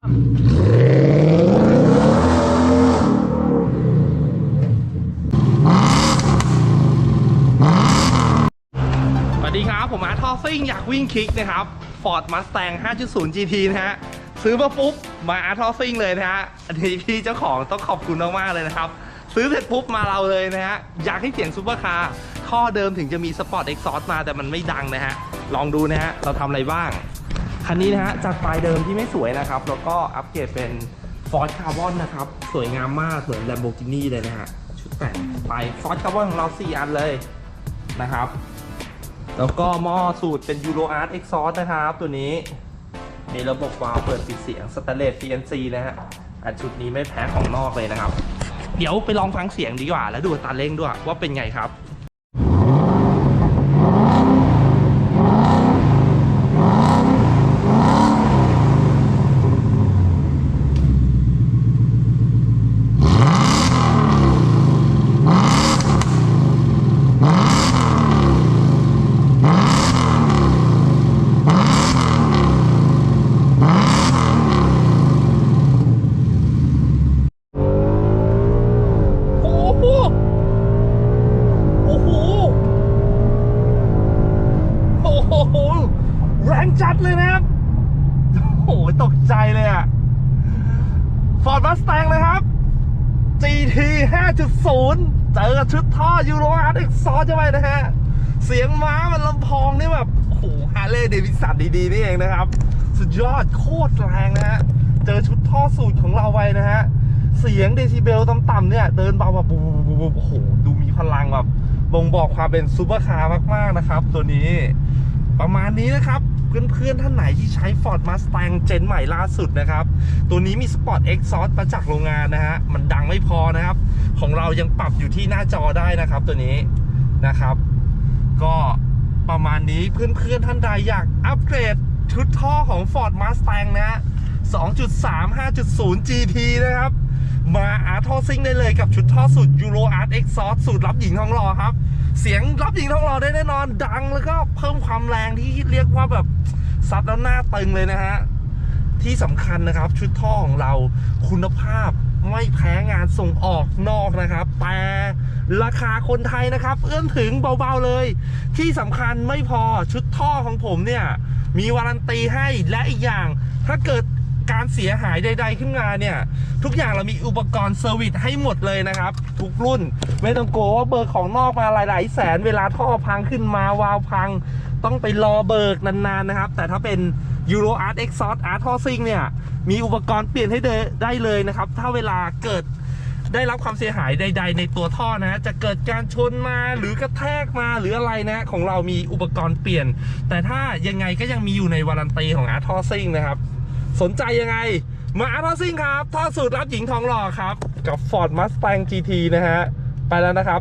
สวัสดีครับ ผมอาร์ทอซิ่งอยากวิ่งคลิกนะครับ Ford Mustang 5.0 GT นะฮะ ซื้อมาปุ๊บ มาอาร์ทอซิ่งเลยนะฮะ อันนี้พี่เจ้าของต้องขอบคุณมากๆเลยนะครับ ซื้อเสร็จปุ๊บมาเราเลยนะฮะ อยากให้เสียงซูเปอร์คาร์ท่อเดิมถึงจะมีสปอร์ตเอ็กซอมาแต่มันไม่ดังนะฮะ ลองดูนะฮะ เราทำอะไรบ้าง คันนี้นะฮะจากปลายเดิมที่ไม่สวยนะครับ แล้วก็อัปเกรดเป็น Ford Carbon นะครับ สวยงามมากเหมือน Lamborghini เลยนะฮะชุดแต่งไป Ford Carbon ของเรา 4 อันเลยนะครับ แล้วก็หม้อสูตรเป็น Euro Art Exhaust นะครับ ตัวนี้มีระบบวาล์วเปิดปิดเสียงสแตนเลส CNC นะฮะอันชุดนี้ไม่แพ้ของนอกเลยนะครับ เดี๋ยวไปลองฟังเสียงดีกว่า แล้วดูอัตาเร่งด้วยว่าเป็นไงครับ โอ้โหโอ้โห โอ้โห แรงจัดเลยนะครับ โอ้โห ตกใจเลยอะฟอร์ดมัสแตงเลยครับ GT 5.0 เจอชุดท่อยูโรอาร์ตอีกซอสจะไปนะฮะ เสียงม้ามันลำพองนี่แบบ โอ้โหฮาร์เลย์เดวิสันดีๆ นี่เองนะครับ สุดยอดโคตรแรงนะฮะ เจอชุดท่อสูตรของเราไว้นะฮะ เสียงเดซิเบลต่ำๆเนี่ย เดินเบาแบบบูบบูบบูโอ้โห ดูมีพลังแบบบ่งบอกความเป็นซูเปอร์คาร์มาก ๆ นะครับ ตัวนี้ประมาณนี้นะครับเพื่อนๆ ท่านไหนที่ใช้ Ford Mustang เจนใหม่ล่าสุดนะครับ ตัวนี้มี Sport Exhaust มาจากโรงงานนะฮะ มันดังไม่พอนะครับ ของเรายังปรับอยู่ที่หน้าจอได้นะครับ ตัวนี้นะครับ ก็ประมาณนี้เพื่อนๆ ท่านใดอยากอัปเกรดชุดท่อของ Ford Mustang นะฮะ2.3 5.0 GT นะครับ มาอาร์ทอซิงได้เลยกับชุดท่อสูตร Euro Art Exhaust สูตรรับหญิงทองหล่อครับ เสียงรับหญิงทองหล่อได้แน่นอนดังแล้วก็เพิ่มความแรงที่เรียกว่าแบบซัดแล้วหน้าตึงเลยนะฮะ ที่สำคัญนะครับชุดท่อของเราคุณภาพไม่แพ้งานส่งออกนอกนะครับ แต่ราคาคนไทยนะครับ เอื้อมถึงเบาๆเลย ที่สำคัญไม่พอชุดท่อของผมเนี่ย มีวารันตีให้และอีกอย่าง ถ้าเกิด การเสียหายใด ๆ ขึ้นมาเนี่ย ทุกอย่างเรามีอุปกรณ์เซอร์วิสให้หมดเลยนะครับ ทุกรุ่น ไม่ต้องกลัวว่าเบิกของนอกมาหลาย ๆ แสนเวลาท่อพังขึ้นมาวาล์วพัง ต้องไปรอเบิกนาน ๆ นะครับ แต่ถ้าเป็น Euro Art Exhaust Art t o s i n g เนี่ย มีอุปกรณ์เปลี่ยนให้ได้เลยนะครับ ถ้าเวลาเกิดได้รับความเสียหายใด ๆ ในตัวท่อนะ จะเกิดการชนมาหรือกระแทกมาหรืออะไรนะ ของเรามีอุปกรณ์เปลี่ยน แต่ถ้ายังไงก็ยังมีอยู่ในวารันตีของ Art t o s i n g นะครับ สนใจยังไง มา Art t o s i n g ครับท่อสูตรรับหญิงทองหล่อครับ กับ Ford Mustang GT นะฮะ ไปแล้วนะครับ